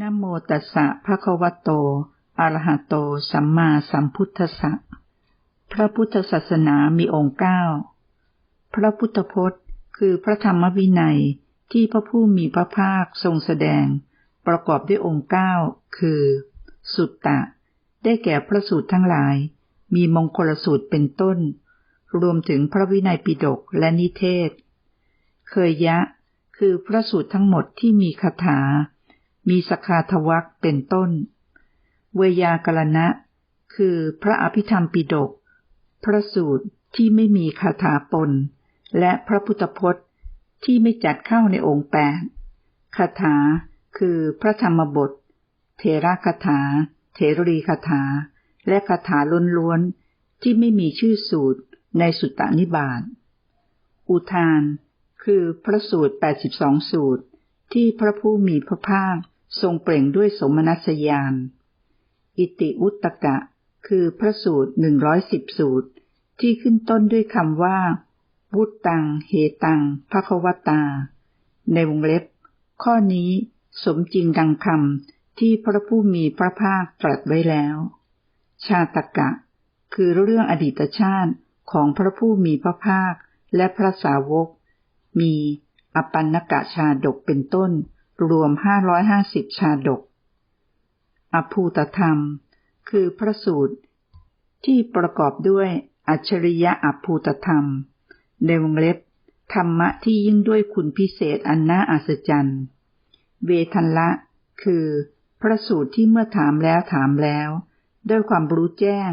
นโมตัสสะภะคะวะโต อะระหะโต สัมมาสัมพุทธัสสะ พระพุทธศาสนามีองค์เก้า พระพุทธพจน์คือพระธรรมวินัยที่พระผู้มีพระภาคทรงแสดง ประกอบด้วยองค์เก้าคือ สุตตะ ได้แก่พระสูตรทั้งหลาย มีมงคลสูตรเป็นต้น รวมถึงพระวินัยปิฎกและนิเทศ เคยยะ คือพระสูตรทั้งหมดที่มีคาถา มีสคาทวักเป็นต้น เวยากรณะ คือพระอภิธรรมปิฎกพระสูตรที่ไม่มีคาถาปน และพระพุทธพจน์ที่ไม่จัดเข้าในองค์แปดคาถาคือพระธรรมบท เทระคาถา เทรีคาถา และคาถาล้วนๆ ที่ไม่มีชื่อสูตรในสุตตนิบาต อุทาน คือพระสูตร 82 สูตร ที่พระผู้มีพระภาค ทรงเปล่งด้วยสมนัสยาน อิติอุตตกะ คือพระสูตร110สูตร ที่ขึ้นต้นด้วยคำว่าวุตตัง เหตังภควตา ในวงเล็บ ข้อนี้สมจริงดังคำที่พระผู้มีพระภาคตรัสไว้แล้ว ชาตกะ คือเรื่องอดีตชาติของพระผู้มีพระภาคและพระสาวก มีอปันนกะชาดกเป็นต้น รวม550ชาดก อภูตธรรม คือพระสูตร ที่ประกอบด้วยอัจฉริยะอภูตธรรม ในวงเล็บ ธรรมะที่ยิ่งด้วยคุณพิเศษอันน่าอัศจรรย์ เวทันละ คือพระสูตรที่เมื่อถามแล้วถามแล้ว ด้วยความรู้แจ้ง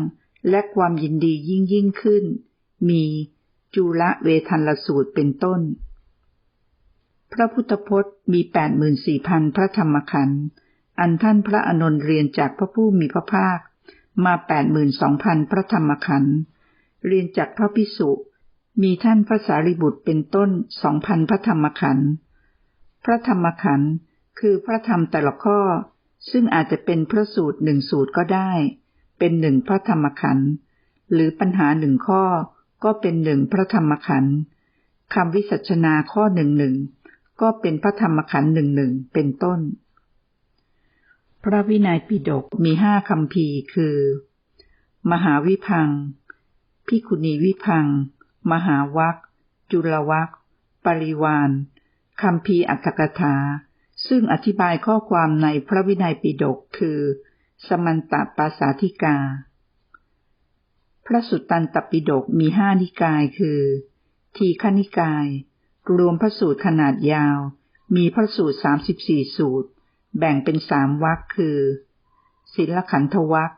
และความยินดียิ่งยิ่งขึ้น มีจุลเวทันละสูตรเป็นต้น พระพุทธพจน์มีแปดหมื่นสี่พันพระธรรมขันธ์อันท่านพระอนนท์เรียนจากพระผู้มีพระภาค มาแปดหมื่นสองพันพระธรรมขันธ์เรียนจากพระพิสุมีท่านพระสารีบุตรเป็นต้นสองพันพระธรรมขันธ์พระธรรมขันธ์คือพระธรรมแต่ละข้อ ซึ่งอาจจะเป็นพระสูตรหนึ่งสูตรก็ได้ เป็นหนึ่งพระธรรมขันธ์หรือปัญหาหนึ่งข้อก็เป็นหนึ่งพระธรรมขันธ์คำวิสัชนาข้อหนึ่งหนึ่ง ก็เป็นพระธรรมขันธ์หนึ่งหนึ่งเป็นต้น พระวินัยปิฎกมีห้าคำพีคือ มหาวิพังพิคุณีวิพัง มหาวัคจุลวัคปริวานคำพีอัตถกถา ซึ่งอธิบายข้อความในพระวินัยปิฎกคือ สมันตปาสาธิกา พระสุตตันตปิฎกมีห้านิกายคือ ทีฆนิกาย รวมพระสูตรขนาดยาว มีพระสูตรสามสิบสี่สูตร แบ่งเป็นสามวรรคคือ ศิลขันธวัค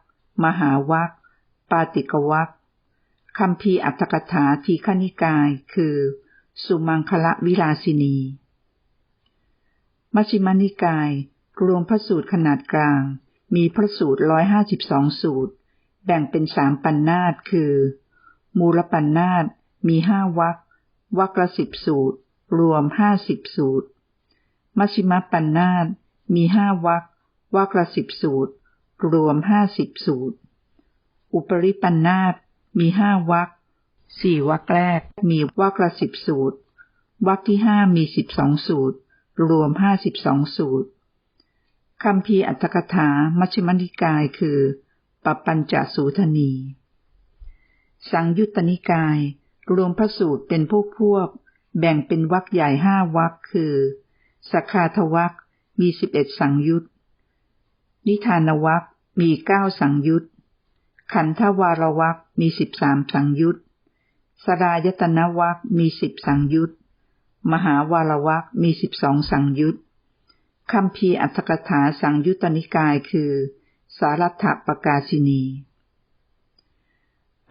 มหาวัคปาติกวัคคำพีอัตถกถาทีฆนิกาย คือ สุมังคละวิลาสินี มัชฌิมานิกาย รวมพระสูตรขนาดกลาง มีพระสูตรร้อยห้าสิบสองสูตร แบ่งเป็นสามปันนาตคือ มูลปันนาตมีห้าวรรค วรรคละสิบสูตร รวมห้าสิบสูตร มัชฌิมปันนาตมีห้าวรรควรรคละสิบสูตร รวมห้าสิบสูตร อุปริปันนาตมีห้าวรรคสี่วรรคแรกมีวรรคละสิบสูตรวรรคที่ห้ามีสิบสองสูตร รวมห้าสิบสองสูตรคำพีอัตถกถา มัชฌิมนิกายคือปปัญจสูทนี สังยุตตนิกาย รวมพระสูตรเป็นพวกพวก แบ่งเป็นวรรคใหญ่ห้าวรรคคือสคาทวรรคมีสิบเอ็ดสังยุตนิทานวรรคมีเก้าสังยุตขันธวารวรรคมีสิบสามสังยุตสรายตนวรรคมีสิบสังยุตมหาวารวรรคมีสิบสองสังยุตคำพีอัตถกถาสังยุตตนิกายคือ สารัตถปกาศินี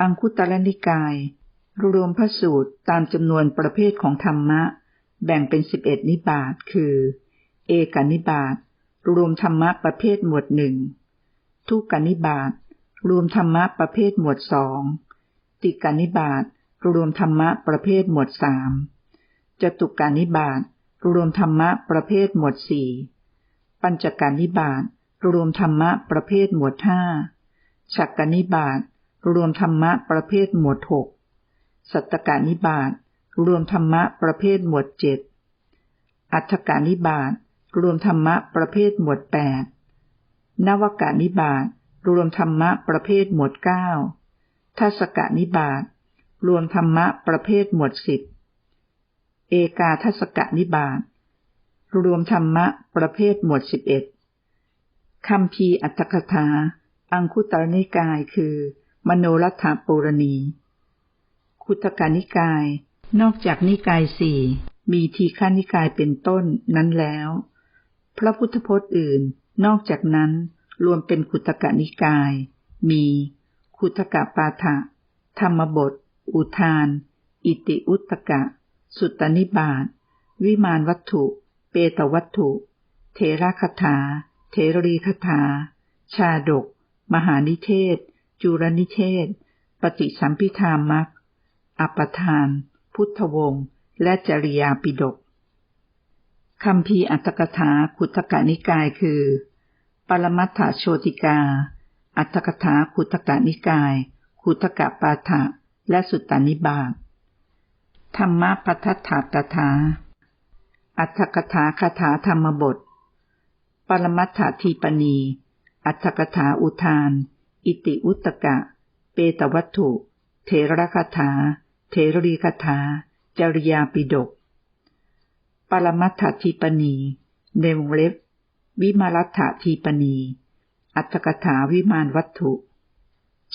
อังคุตรนิกาย รวมพระสูตรตามจำนวนประเภทของธรรมะ แบ่งเป็นสิบเอ็ดนิบาตคือ เอกนิบาตรวมธรรมะประเภทหมวดหนึ่งทุกนิบาตรวมธรรมะประเภทหมวดสองติกานิบาตรวมธรรมะประเภทหมวดสามจตุกานิบาตรวมธรรมะประเภทหมวดสี่ปัญจการนิบาตรวมธรรมะประเภทหมวดห้าฉักกนิบาตรวมธรรมะประเภทหมวดหก สัตตกานิบาตรวมธรรมะประเภทหมวดเจ็ดอัฏฐกานิบาตรวมธรรมะประเภทหมวดแปดนวกานิบาตรวมธรรมะประเภทหมวดเก้าทัศกานิบาตรวมธรรมะประเภทหมวดสิบเอกาทัศกนิบาตรวมธรรมะประเภทหมวดสิบเอ็ดคำพีอัตถกถา อังคุตรนิกายคือ มโนรัฐปุรณี คุตกานิกาย นอกจากนิกายสี่มีทีฆานิกายเป็นต้นนั้นแล้ว พระพุทธพจน์อื่น นอกจากนั้นรวมเป็นคุตกานิกาย มีคุตกะปาฐะธรรมบท อุทาน อิติอุตกะ สุตตนิบาตวิมานวัตถุ เปตวัตถุ เทระคถา เทรีคถา ชาดก มหานิเทศ จุรนิเทศ ปฏิสัมพิธามัก อัปทาน พุทธวงศ์ และจริยาปิดกคำพีอัตถกถาขุตกนิกายคือ ปรมัตถโชติกา อัตถกถาขุตกนิกาย ขุตกปาฐะและสุตตานิบาตธรรมะปัฏฐากถา อัตถกถาคาถาธรรมบท ปรมัตถทีปณี อัตถกถาอุทาน อิติอุตกะ เปตวัตถุ เทระคาถา เทรีคาถา จริยาปิดก ปรมัตถทีปณีในวงเล็บ วิมารัฐทีปณี อัตถกถาวิมานวัตถุ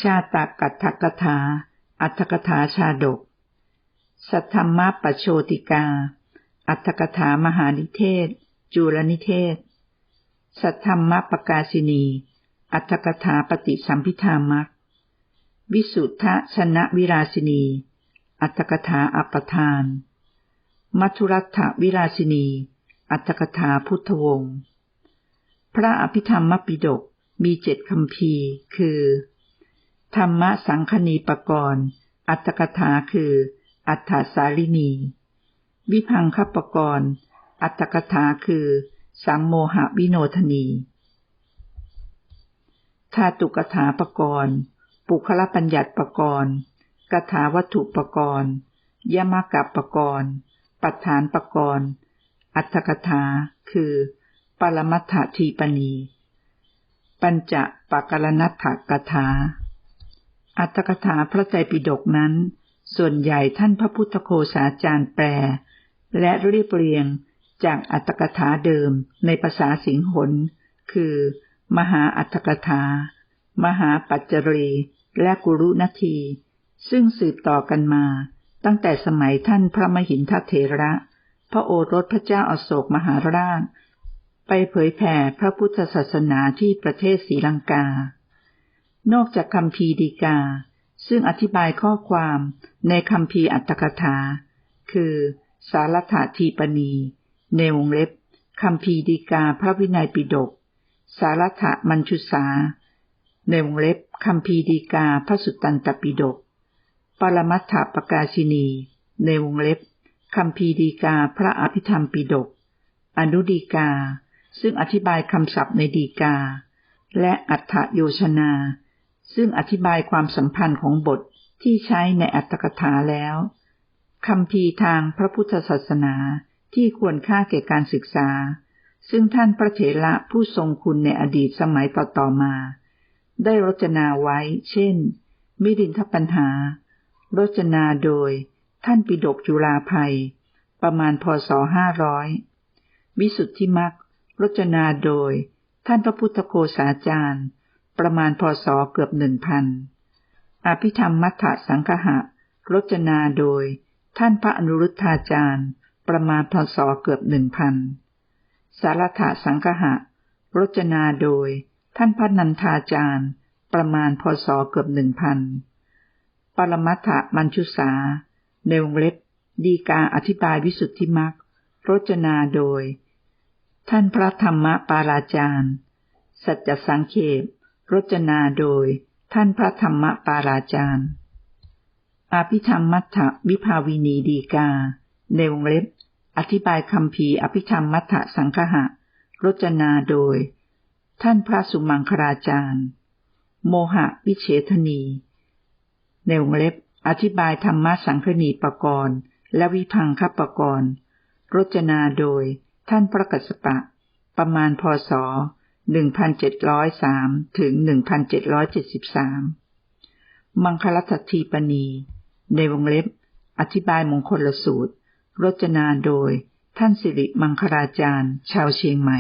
ชาตากัตถกถา อัตถกถาชาดก สัทธรรมปโชติกา อัตถกถามหานิเทศ จุลนิเทศ สัทธรรมปกาศินี อัตถกถาปฏิสัมพิธามักวิสุทธชนะวิราสินี อัตถกถาอัปทาน มัทุรัฐวิราสินี อัตถกถาพุทธวงศ์ พระอภิธรรมปิฎกมีเจ็ดคำพีคือ ธรรมสังคณีปกรณ์อัตถกถาคือ อัฏฐสาลินี วิพังคปกรณ์อัตถกถาคือสัมโมหวิโนทนีธาตุกถาปกรณ์ ปุคละปัญญัติปกรณ์ กถาวัตถุปกรณ์ยมกับปกรณ์ปัฏฐานปกรณ์อัตถกถา คือ ปรมัตถทีปณี ปัญจปกรณัตถกถา อัตถกถาพระใจปิฎกนั้น ส่วนใหญ่ท่านพระพุทธโคสาจารย์แปล และเรียบเรียงจากอัตถกถาเดิมในภาษาสิงหนคือ มหาอัตถกถา มหาปัจจรี และกุรุนาที ซึ่งสืบต่อกันมา ตั้งแต่สมัยท่านพระมหินทเถระ พระโอรสพระเจ้าอโศกมหาราช ไปเผยแผ่พระพุทธศาสนาที่ประเทศศรีลังกา นอกจากคำพีดีกา ซึ่งอธิบายข้อความในคำพีอัตถกถา คือสารถาทีปณีในวงเล็บคำพีดีกาพระวินัยปิฎกสารถะมัญชุสาในวงเล็บคำพีดีกาพระสุตตันตปิฎก ปรมัตถปกาชินี ในวงเล็บคำพีดีกาพระอภิธรรมปิฎกอนุดีกา ซึ่งอธิบายคำศัพท์ในดีกา และอัฏฐโยชนา ซึ่งอธิบายความสัมพันธ์ของบทที่ใช้ในอัตถกถาแล้วคำพีทางพระพุทธศาสนาที่ควรค่าแก่การศึกษา ซึ่งท่านพระเถระผู้ทรงคุณในอดีตสมัยต่อๆมา ได้รจนาไว้ เช่น มิรินทปัญหา รจนาโดย ท่านปิดกจุลาภัย ประมาณพศห้าร้อยวิสุทธิมักรจนาโดย ท่านพระพุทธโคสาจารย์ ประมาณพศเกือบหนึ่งพันอภิธรรมมัทธสังคหะรจนาโดย ท่านพระอนุรุทธาจารย์ ประมาณพศเกือบหนึ่งพันสารถสังคหะรจนาโดย ท่านพระนันทาจารย์ ประมาณพศเกือบหนึ่งพัน ปรมัตถมัญชุสา ในวงเล็บ ดีกาอธิบายวิสุทธิมักรจนาโดย ท่านพระธรรมปาราจารย์ สัจสังเขปรจนาโดย ท่านพระธรรมปาราจารย์อภิธรรมมัทธวิภาวินีดีกา ในวงเล็บ อธิบายคำพีอภิธรรมมัทธสังคหะรจนาโดย ท่านพระสุมังคราจารย์ โมหะวิเชธนี ในวงเล็บ อธิบายธรรมสังคณีปกรณ์ และวิพังคปกรณ์รจนาโดยท่านพระกัสปะ ประมาณพศ 1703 ถึง 1773 มังคลสัตทีปณี ในวงเล็บ อธิบายมงคลสูตร รจนาโดยท่านสิริมังคลาจารย์ ชาวเชียงใหม่